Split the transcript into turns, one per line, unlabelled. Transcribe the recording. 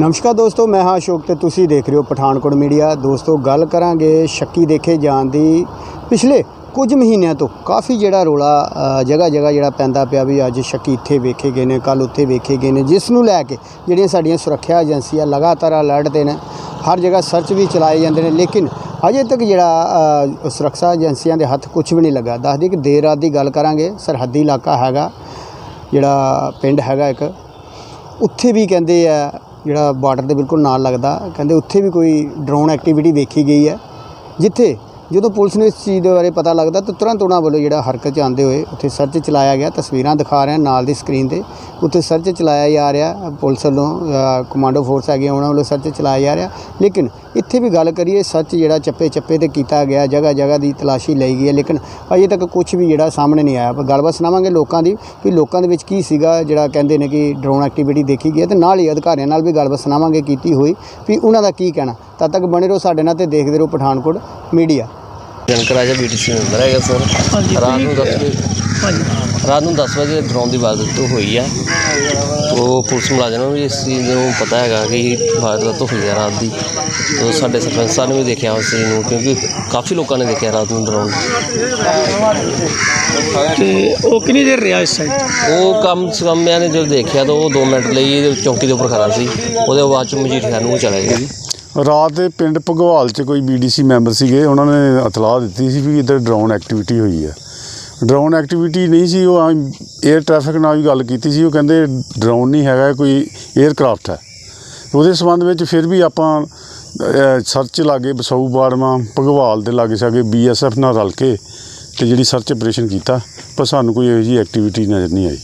ਨਮਸਕਾਰ ਦੋਸਤੋ, ਮੈਂ ਹਾਂ ਅਸ਼ੋਕ ਤੇ ਤੁਸੀਂ ਦੇਖ ਰਹੇ ਹੋ ਪਠਾਨਕੋਟ ਮੀਡੀਆ। ਦੋਸਤੋ, ਗੱਲ ਕਰਾਂਗੇ ਸ਼ੱਕੀ ਦੇਖੇ ਜਾਣ ਦੀ। ਪਿਛਲੇ ਕੁਝ ਮਹੀਨਿਆਂ ਤੋਂ ਕਾਫੀ ਜਿਹੜਾ ਰੋਲਾ ਜਗ੍ਹਾ ਜਗ੍ਹਾ ਜਿਹੜਾ ਪੈਂਦਾ ਪਿਆ ਵੀ ਅੱਜ ਸ਼ੱਕੀ ਇੱਥੇ ਵੇਖੇ ਗਏ ਨੇ ਕੱਲ ਉੱਥੇ ਵੇਖੇ ਗਏ ਨੇ, ਜਿਸ ਨੂੰ ਲੈ ਕੇ ਜਿਹੜੀਆਂ ਸਾਡੀਆਂ ਸੁਰੱਖਿਆ ਏਜੰਸੀਆਂ ਲਗਾਤਾਰ ਅਲਰਟ ਤੇ ਨੇ, ਹਰ ਜਗ੍ਹਾ ਸਰਚ ਵੀ ਚਲਾਏ ਜਾਂਦੇ ਨੇ, ਲੇਕਿਨ ਅਜੇ ਤੱਕ ਜਿਹੜਾ ਸੁਰੱਖਿਆ ਏਜੰਸੀਆਂ ਦੇ ਹੱਥ ਕੁਝ ਵੀ ਨਹੀਂ ਲੱਗਾ। ਦੱਸਦੀ ਕਿ ਦੇਰ ਰਾਤ ਦੀ ਗੱਲ ਕਰਾਂਗੇ, ਸਰਹੱਦੀ ਇਲਾਕਾ ਹੈਗਾ, ਜਿਹੜਾ ਪਿੰਡ ਹੈਗਾ ਇੱਕ। ਉੱਥੇ ਵੀ ਕਹਿੰਦੇ ਆ, ਜਿਹੜਾ ਬਾਰਡਰ ਦੇ ਬਿਲਕੁਲ ਨਾਲ ਲੱਗਦਾ, ਕਹਿੰਦੇ ਉੱਥੇ ਵੀ ਕੋਈ ਡਰੋਨ ਐਕਟੀਵਿਟੀ ਦੇਖੀ ਗਈ ਹੈ। ਜਿੱਥੇ ਜਦੋਂ ਪੁਲਿਸ ਨੂੰ ਇਸ ਚੀਜ਼ ਦੇ ਬਾਰੇ ਪਤਾ ਲੱਗਦਾ ਤਾਂ ਤੁਰੰਤ ਉਹਨਾਂ ਵੱਲੋਂ ਜਿਹੜਾ ਹਰਕਤ 'ਚ ਆਉਂਦੇ ਹੋਏ ਉੱਥੇ ਸਰਚ ਚਲਾਇਆ ਗਿਆ, ਤਸਵੀਰਾਂ ਦਿਖਾ ਰਹੇ ਨਾਲ ਦੀ ਸਕਰੀਨ ਤੇ। ਉੱਥੇ ਸਰਚ ਚਲਾਇਆ ਜਾ ਰਿਹਾ, ਪੁਲਿਸ ਵੱਲੋਂ ਕਮਾਂਡੋ ਫੋਰਸ ਹੈਗੇ ਉਹਨਾਂ ਵੱਲੋਂ ਸਰਚ ਚਲਾਇਆ ਜਾ ਰਿਹਾ। ਲੇਕਿਨ ਇੱਥੇ ਵੀ ਗੱਲ ਕਰੀਏ ਸਰਚ ਜਿਹੜਾ ਚੱਪੇ ਚੱਪੇ ਤੇ ਕੀਤਾ ਗਿਆ ਜਗ੍ਹਾ ਜਗ੍ਹਾ ਦੀ ਤਲਾਸ਼ੀ ਲਈ ਗਈ ਹੈ। ਲੇਕਿਨ ਅਜੇ ਤੱਕ ਕੁਝ ਵੀ ਜਿਹੜਾ ਸਾਹਮਣੇ ਨਹੀਂ ਆਇਆ। ਪਰ ਗੱਲਬਾਤ ਸੁਣਾਵਾਂਗੇ ਲੋਕਾਂ ਦੀ ਵੀ ਲੋਕਾਂ ਦੇ ਵਿੱਚ ਕੀ ਸੀਗਾ, ਜਿਹੜਾ ਕਹਿੰਦੇ ਨੇ ਕਿ ਡਰੋਨ ਐਕਟੀਵਿਟੀ ਦੇਖੀ ਗਈ ਹੈ ਤੇ ਨਾਲ ਹੀ ਅਧਿਕਾਰੀਆਂ ਨਾਲ ਵੀ ਗੱਲਬਾਤ ਸੁਣਾਵਾਂਗੇ, ਕੀਤੀ ਹੋਈ। ਵੀ ਉਹਨਾਂ ਦਾ ਕੀ ਕਹਿਣਾ। ਤਦ ਤੱਕ ਬਣੇ ਰਹੋ ਸਾਡੇ ਨਾਲ ਤੇ ਦੇਖਦੇ ਰਹੋ ਪਠਾਨਕੋਟ ਮੀਡੀਆ।
ਜਨਕ ਰਾਜਾ ਬੀਟੀਸੀ ਮੈਂਬਰ ਹੈਗਾ ਸਰ। ਰਾਤ ਨੂੰ 10 ਵਜੇ ਰਾਤ ਨੂੰ 10 ਵਜੇ ਡਰੋਨ ਦੀ ਵਾਰਦਾਤ ਹੋਈ ਆ। ਉਹ ਪੁਲਿਸ ਮੁਲਾਜ਼ਮਾਂ ਨੂੰ ਵੀ ਇਸ ਚੀਜ਼ ਨੂੰ ਪਤਾ ਹੈਗਾ ਕਿ ਵਾਰਦਾਤ ਹੋਈ ਆ ਰਾਤ ਦੀ। ਉਹ ਸਾਡੇ ਸਰਪੰਚ ਸਾਹਿਬ ਨੇ ਵੀ ਦੇਖਿਆ ਉਸ ਚੀਜ਼ ਨੂੰ ਕਿਉਂਕਿ ਕਾਫੀ ਲੋਕਾਂ ਨੇ ਦੇਖਿਆ ਰਾਤ ਨੂੰ ਡਰੋਨ
ਤੇ ਉਹ ਕਿੰਨੀ ਦੇਰ ਰਿਹਾ ਇਸ ਸਾਈਡ
ਉਹ ਕੰਮ ਸੇ ਕਮ ਮੈਂ ਨੇ ਜਦੋਂ ਦੇਖਿਆ ਤਾਂ ਉਹ 2 ਮਿੰਟ ਲਈ ਚੌਂਕੀ ਦੇ ਉੱਪਰ ਖੜਾ ਸੀ। ਉਹਦੇ ਬਾਅਦ ਚ ਮਜੀਠੀਆ ਨੂੰ ਚਲੇ ਗਿਆ
ਰਾਤ ਦੇ ਪਿੰਡ ਭਗਵਾਲ 'ਚ ਕੋਈ ਬੀਡੀਸੀ ਮੈਂਬਰ ਸੀਗੇ, ਉਹਨਾਂ ਨੇ ਇਤਲਾਹ ਦਿੱਤੀ ਸੀ ਵੀ ਇੱਧਰ ਡਰੋਨ ਐਕਟੀਵਿਟੀ ਹੋਈ ਹੈ ਡਰੋਨ ਐਕਟੀਵਿਟੀ ਨਹੀਂ ਸੀ, ਉਹ 에ਅਰ ਟ੍ਰੈਫਿਕ ਨਾਲ ਵੀ ਗੱਲ ਕੀਤੀ ਸੀ, ਉਹ ਕਹਿੰਦੇ ਡਰੋਨ ਨਹੀਂ ਹੈਗਾ, ਕੋਈ 에ਅਰਕ੍ਰਾਫਟ ਹੈ। ਉਹਦੇ ਸੰਬੰਧ ਵਿੱਚ ਫਿਰ ਵੀ ਆਪਾਂ ਸਰਚ ਲਾਗੇ ਬਸਊ ਬਾੜਮਾ ਭਗਵਾਲ ਦੇ ਲਾਗੇ ਸਾਗੇ ਬੀਐਸਐਫ ਨਾਲ ਰਲ ਕੇ ਤੇ ਜਿਹੜੀ ਸਰਚ ਆਪਰੇਸ਼ਨ ਕੀਤਾ, ਪਰ ਸਾਨੂੰ ਕੋਈ ਇਹੋ ਜਿਹੀ ਐਕਟੀਵਿਟੀ ਨਜ਼ਰ ਨਹੀਂ ਆਈ।